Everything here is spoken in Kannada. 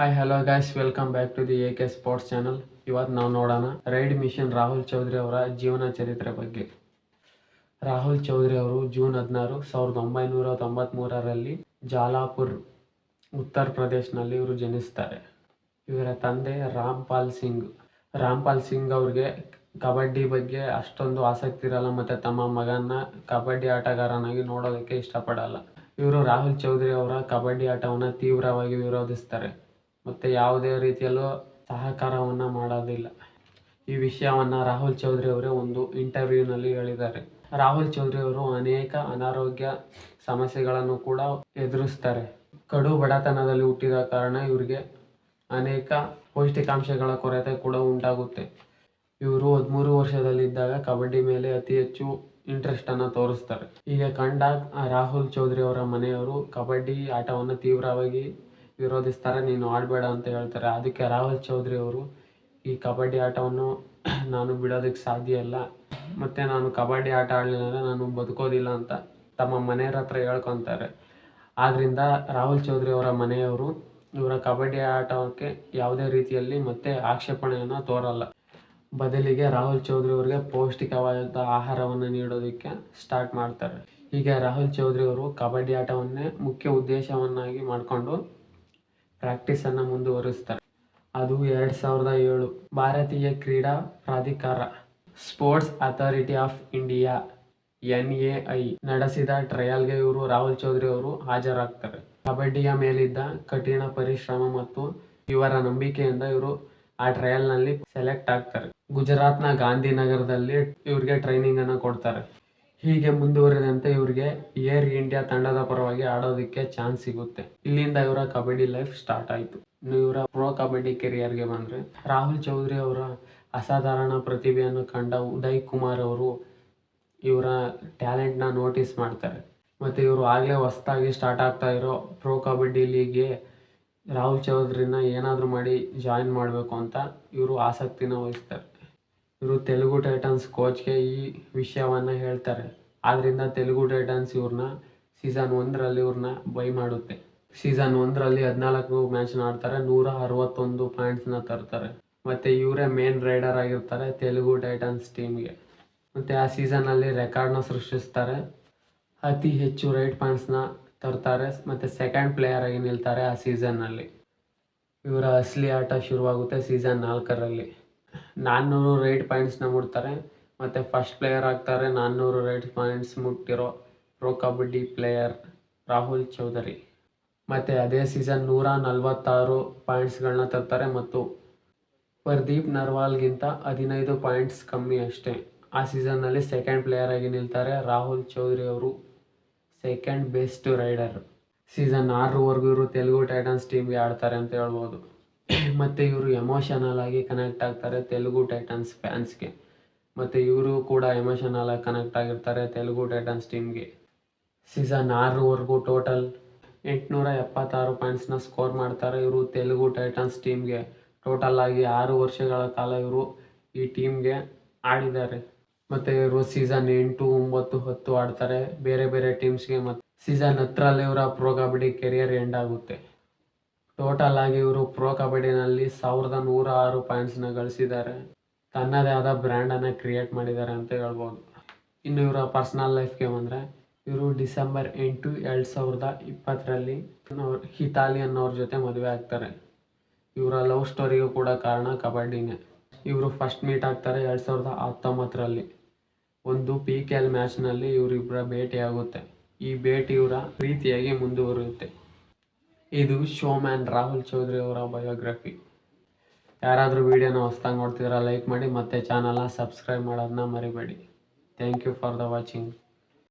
Hi hello guys welcome back to the A K sports channel ಇವತ್ತು ನಾವು ನೋಡೋಣ ರೈಡ್ ಮಿಷನ್ ರಾಹುಲ್ ಚೌಧರಿ ಅವರ ಜೀವನ ಚರಿತ್ರೆ ಬಗ್ಗೆ. ರಾಹುಲ್ ಚೌಧರಿ ಅವರು ಜೂನ್ ಹದಿನಾರು ಸಾವಿರದ ಒಂಬೈನೂರ ತೊಂಬತ್ತ್ಮೂರರಲ್ಲಿ ಜಾಲಾಪುರ್, ಉತ್ತರ ಪ್ರದೇಶನಲ್ಲಿ ಇವರು ಜನಿಸ್ತಾರೆ. ಇವರ ತಂದೆ ರಾಮ್ಪಾಲ್ ಸಿಂಗ್. ರಾಮ್ಪಾಲ್ ಸಿಂಗ್ ಅವ್ರಿಗೆ ಕಬಡ್ಡಿ ಬಗ್ಗೆ ಅಷ್ಟೊಂದು ಆಸಕ್ತಿ ಇರಲ್ಲ ಮತ್ತು ತಮ್ಮ ಮಗನ ಕಬಡ್ಡಿ ಆಟಗಾರನಾಗಿ ನೋಡೋದಕ್ಕೆ ಇಷ್ಟಪಡಲ್ಲ. ಇವರು ರಾಹುಲ್ ಚೌಧರಿ ಅವರ ಕಬಡ್ಡಿ ಆಟವನ್ನು ತೀವ್ರವಾಗಿ ವಿರೋಧಿಸ್ತಾರೆ. ಮತ್ತು ಯಾವುದೇ ರೀತಿಯಲ್ಲೂ ಸಹಕಾರವನ್ನು ಮಾಡೋದಿಲ್ಲ. ಈ ವಿಷಯವನ್ನು ರಾಹುಲ್ ಚೌಧರಿ ಅವರೇ ಒಂದು ಇಂಟರ್ವ್ಯೂನಲ್ಲಿ ಹೇಳಿದ್ದಾರೆ. ರಾಹುಲ್ ಚೌಧರಿ ಅವರು ಅನೇಕ ಅನಾರೋಗ್ಯ ಸಮಸ್ಯೆಗಳನ್ನು ಕೂಡ ಎದುರಿಸ್ತಾರೆ. ಕಡು ಬಡತನದಲ್ಲಿ ಹುಟ್ಟಿದ ಕಾರಣ ಇವರಿಗೆ ಅನೇಕ ಪೌಷ್ಟಿಕಾಂಶಗಳ ಕೊರತೆ ಕೂಡ ಉಂಟಾಗುತ್ತೆ. ಇವರು ಹದಿಮೂರು ವರ್ಷದಲ್ಲಿದ್ದಾಗ ಕಬಡ್ಡಿ ಮೇಲೆ ಅತಿ ಹೆಚ್ಚು ಇಂಟ್ರೆಸ್ಟನ್ನು ತೋರಿಸ್ತಾರೆ. ಈಗ ಕಂಡ ರಾಹುಲ್ ಚೌಧರಿ ಅವರ ಮನೆಯವರು ಕಬಡ್ಡಿ ಆಟವನ್ನು ತೀವ್ರವಾಗಿ ವಿರೋಧಿಸ್ತಾರೆ, ನೀನು ಆಡಬೇಡ ಅಂತ ಹೇಳ್ತಾರೆ. ಅದಕ್ಕೆ ರಾಹುಲ್ ಚೌಧರಿ ಅವರು ಈ ಕಬಡ್ಡಿ ಆಟವನ್ನು ನಾನು ಬಿಡೋದಕ್ಕೆ ಸಾಧ್ಯ ಇಲ್ಲ. ಮತ್ತು ನಾನು ಕಬಡ್ಡಿ ಆಟ ಆಡಲಿಲ್ಲ ಅಂದರೆ ನಾನು ಬದುಕೋದಿಲ್ಲ ಅಂತ ತಮ್ಮ ಮನೆಯವ್ರ ಹತ್ರ ಹೇಳ್ಕೊತಾರೆ. ಆದ್ದರಿಂದ ರಾಹುಲ್ ಚೌಧರಿ ಅವರ ಮನೆಯವರು ಇವರ ಕಬಡ್ಡಿ ಆಟಕ್ಕೆ ಯಾವುದೇ ರೀತಿಯಲ್ಲಿ ಮತ್ತೆ ಆಕ್ಷೇಪಣೆಯನ್ನು ತೋರಲ್ಲ. ಬದಲಿಗೆ ರಾಹುಲ್ ಚೌಧರಿ ಅವರಿಗೆ ಪೌಷ್ಟಿಕವಾದ ಆಹಾರವನ್ನು ನೀಡೋದಕ್ಕೆ ಸ್ಟಾರ್ಟ್ ಮಾಡ್ತಾರೆ. ಹೀಗೆ ರಾಹುಲ್ ಚೌಧರಿ ಅವರು ಕಬಡ್ಡಿ ಆಟವನ್ನೇ ಮುಖ್ಯ ಉದ್ದೇಶವನ್ನಾಗಿ ಮಾಡಿಕೊಂಡು ಪ್ರಾಕ್ಟೀಸನ್ನು ಮುಂದುವರಿಸ್ತಾರೆ. ಅದು ಎರಡ್ ಸಾವಿರದ ಏಳು. ಭಾರತೀಯ ಕ್ರೀಡಾ ಪ್ರಾಧಿಕಾರ, sports authority of India, N A I, ನಡೆಸಿದ ಟ್ರಯಲ್ಗೆ ಇವರು ರಾಹುಲ್ ಚೌಧರಿ ಅವರು ಹಾಜರಾಗ್ತಾರೆ. ಕಬಡ್ಡಿಯ ಮೇಲಿದ್ದ ಕಠಿಣ ಪರಿಶ್ರಮ ಮತ್ತು ಇವರ ನಂಬಿಕೆಯಿಂದ ಇವರು ಆ ಟ್ರಯಲ್ನಲ್ಲಿ ಸೆಲೆಕ್ಟ್ ಆಗ್ತಾರೆ. ಗುಜರಾತ್ನ ಗಾಂಧಿನಗರದಲ್ಲಿ ಇವ್ರಿಗೆ ಟ್ರೈನಿಂಗ್ ಅನ್ನು ಕೊಡ್ತಾರೆ. ಹೀಗೆ ಮುಂದುವರೆದಂತೆ ಇವರಿಗೆ ಏರ್ ಇಂಡಿಯಾ ತಂಡದ ಪರವಾಗಿ ಆಡೋದಕ್ಕೆ ಚಾನ್ಸ್ ಸಿಗುತ್ತೆ. ಇಲ್ಲಿಂದ ಇವರ ಕಬಡ್ಡಿ ಲೈಫ್ ಸ್ಟಾರ್ಟ್ ಆಯಿತು. ಇವರ ಪ್ರೋ ಕಬಡ್ಡಿ ಕೆರಿಯರ್ಗೆ ಬಂದರೆ ರಾಹುಲ್ ಚೌಧರಿ ಅವರ ಅಸಾಧಾರಣ ಪ್ರತಿಭೆಯನ್ನು ಕಂಡ ಉದಯ್ ಕುಮಾರ್ ಅವರು ಇವರ ಟ್ಯಾಲೆಂಟ್ನ ನೋಟಿಸ್ ಮಾಡ್ತಾರೆ. ಮತ್ತು ಇವರು ಆಗಲೇ ಹೊಸ್ದಾಗಿ ಸ್ಟಾರ್ಟ್ ಆಗ್ತಾ ಇರೋ ಪ್ರೋ ಕಬಡ್ಡಿ ಲೀಗ್ಗೆ ರಾಹುಲ್ ಚೌಧರಿನ ಏನಾದರೂ ಮಾಡಿ ಜಾಯಿನ್ ಮಾಡಬೇಕು ಅಂತ ಇವರು ಆಸಕ್ತಿನ ವಹಿಸ್ತಾರೆ. ಇವರು ತೆಲುಗು ಟೈಟನ್ಸ್ ಕೋಚ್ಗೆ ಈ ವಿಷಯವನ್ನು ಹೇಳ್ತಾರೆ. ಆದ್ದರಿಂದ ತೆಲುಗು ಟೈಟನ್ಸ್ ಇವ್ರನ್ನ ಸೀಸನ್ ಒಂದರಲ್ಲಿ ಇವ್ರನ್ನ ಬೈ ಮಾಡುತ್ತೆ. ಸೀಸನ್ ಒಂದರಲ್ಲಿ ಹದಿನಾಲ್ಕು ಮ್ಯಾಚ್ನ ಆಡ್ತಾರೆ, ನೂರ ಅರವತ್ತೊಂದು ಪಾಯಿಂಟ್ಸ್ನ ತರ್ತಾರೆ. ಮತ್ತು ಇವರೇ ಮೇನ್ ರೈಡರ್ ಆಗಿರ್ತಾರೆ ತೆಲುಗು ಟೈಟನ್ಸ್ ಟೀಮ್ಗೆ. ಮತ್ತು ಆ ಸೀಸನಲ್ಲಿ ರೆಕಾರ್ಡ್ನ ಸೃಷ್ಟಿಸ್ತಾರೆ. ಅತಿ ಹೆಚ್ಚು ರೈಟ್ ಪಾಯಿಂಟ್ಸ್ನ ತರ್ತಾರೆ. ಮತ್ತು ಸೆಕೆಂಡ್ ಪ್ಲೇಯರ್ ಆಗಿ ನಿಲ್ತಾರೆ ಆ ಸೀಸನ್ನಲ್ಲಿ. ಇವರ ಅಸಲಿ ಆಟ ಶುರುವಾಗುತ್ತೆ ಸೀಸನ್ ನಾಲ್ಕರಲ್ಲಿ. ನಾನ್ನೂರು ರೈಟ್ ಪಾಯಿಂಟ್ಸ್ನ ಮುಟ್ತಾರೆ. ಮತ್ತು ಫಸ್ಟ್ ಪ್ಲೇಯರ್ ಆಗ್ತಾರೆ ನಾನ್ನೂರು ರೈಟ್ ಪಾಯಿಂಟ್ಸ್ ಮುಟ್ಟಿರೋ ಪ್ರೋ ಕಬಡ್ಡಿ ಪ್ಲೇಯರ್ ರಾಹುಲ್ ಚೌಧರಿ. ಮತ್ತು ಅದೇ ಸೀಸನ್ ನೂರ ನಲವತ್ತಾರು ಪಾಯಿಂಟ್ಸ್ಗಳನ್ನ ತರ್ತಾರೆ ಮತ್ತು ಪ್ರದೀಪ್ ನರ್ವಾಲ್ಗಿಂತ ಹದಿನೈದು ಪಾಯಿಂಟ್ಸ್ ಕಮ್ಮಿ ಅಷ್ಟೇ. ಆ ಸೀಸನ್ನಲ್ಲಿ ಸೆಕೆಂಡ್ ಪ್ಲೇಯರ್ ಆಗಿ ನಿಲ್ತಾರೆ ರಾಹುಲ್ ಚೌಧರಿ ಅವರು ಸೆಕೆಂಡ್ ಬೆಸ್ಟ್ ರೈಡರ್ ಸೀಸನ್ ಆರರವರೆಗೂ ಇವರು ತೆಲುಗು ಟೈಟನ್ಸ್ ಟೀಮ್ಗೆ ಆಡ್ತಾರೆ ಅಂತ ಹೇಳ್ಬೋದು. ಮತ್ತು ಇವರು ಎಮೋಷನಲ್ ಆಗಿ ಕನೆಕ್ಟ್ ಆಗ್ತಾರೆ ತೆಲುಗು ಟೈಟನ್ಸ್ ಫ್ಯಾನ್ಸ್ಗೆ ಮತ್ತು ಇವರು ಕೂಡ ಎಮೋಷನಲ್ ಆಗಿ ಕನೆಕ್ಟ್ ಆಗಿರ್ತಾರೆ ತೆಲುಗು ಟೈಟನ್ಸ್ ಟೀಮ್ಗೆ ಸೀಸನ್ ಆರರವರೆಗೂ ಟೋಟಲ್ ಎಂಟುನೂರ ಎಪ್ಪತ್ತಾರು ಪಾಯಿಂಟ್ಸ್ನ ಸ್ಕೋರ್ ಮಾಡ್ತಾರೆ ಇವರು ತೆಲುಗು ಟೈಟನ್ಸ್ ಟೀಮ್ಗೆ ಟೋಟಲ್ ಆಗಿ ಆರು ವರ್ಷಗಳ ಕಾಲ ಇವರು ಈ ಟೀಮ್ಗೆ ಆಡಿದ್ದಾರೆ. ಮತ್ತು ಇವರು ಸೀಸನ್ ಎಂಟು, ಒಂಬತ್ತು, ಹತ್ತು ಆಡ್ತಾರೆ. ಬೇರೆ ಬೇರೆ ಟೀಮ್ಸ್ಗೆ ಮತ್ತು ಸೀಸನ್ ಹತ್ತರಲ್ಲಿ ಇವರ ಪ್ರೋ ಕಬಡ್ಡಿ ಕೆರಿಯರ್ ಎಂಡ್ ಆಗುತ್ತೆ. ಟೋಟಲ್ ಆಗಿ ಇವರು ಪ್ರೋ ಕಬಡ್ಡಿನಲ್ಲಿ ಸಾವಿರದ ನೂರ ಆರು ಪಾಯಿಂಟ್ಸ್ನ ಗಳಿಸಿದ್ದಾರೆ. ತನ್ನದೇ ಆದ ಬ್ರ್ಯಾಂಡನ್ನು ಕ್ರಿಯೇಟ್ ಮಾಡಿದ್ದಾರೆ ಅಂತ ಹೇಳ್ಬೋದು. ಇನ್ನು ಇವರ ಪರ್ಸ್ನಲ್ ಲೈಫ್ಗೆ ಬಂದರೆ, ಇವರು ಡಿಸೆಂಬರ್ ಎಂಟು ಎರಡು ಸಾವಿರದ ಇಪ್ಪತ್ತರಲ್ಲಿ ಹಿತಾಲಿ ಅನ್ನೋರ ಜೊತೆ ಮದುವೆ ಆಗ್ತಾರೆ. ಇವರ ಲವ್ ಸ್ಟೋರಿಗೂ ಕೂಡ ಕಾರಣ ಕಬಡ್ಡಿನೇ. ಇವರು ಫಸ್ಟ್ ಮೀಟ್ ಆಗ್ತಾರೆ ಎರಡು ಸಾವಿರದ ಹತ್ತೊಂಬತ್ತರಲ್ಲಿ. ಒಂದು ಪಿ ಕೆ ಎಲ್ ಮ್ಯಾಚ್ನಲ್ಲಿ ಇವರಿಬ್ಬರ ಭೇಟಿಯಾಗುತ್ತೆ. ಈ ಭೇಟಿ ಇವರ ಪ್ರೀತಿಯಾಗಿ ಮುಂದುವರಿಯುತ್ತೆ. ಇದು ಶೋಮ್ಯಾನ್ ರಾಹುಲ್ ಚೌಧರಿ ಅವರ ಬಯೋಗ್ರಫಿ ಯಾರಾದರೂ ವಿಡಿಯೋನ ಹೊಸ್ದಾಗಿ ನೋಡ್ತಿದ್ರೆ ಲೈಕ್ ಮಾಡಿ ಮತ್ತು ಚಾನಲ್ನ ಸಬ್ಸ್ಕ್ರೈಬ್ ಮಾಡೋದನ್ನ ಮರಿಬೇಡಿ. Thank you for the watching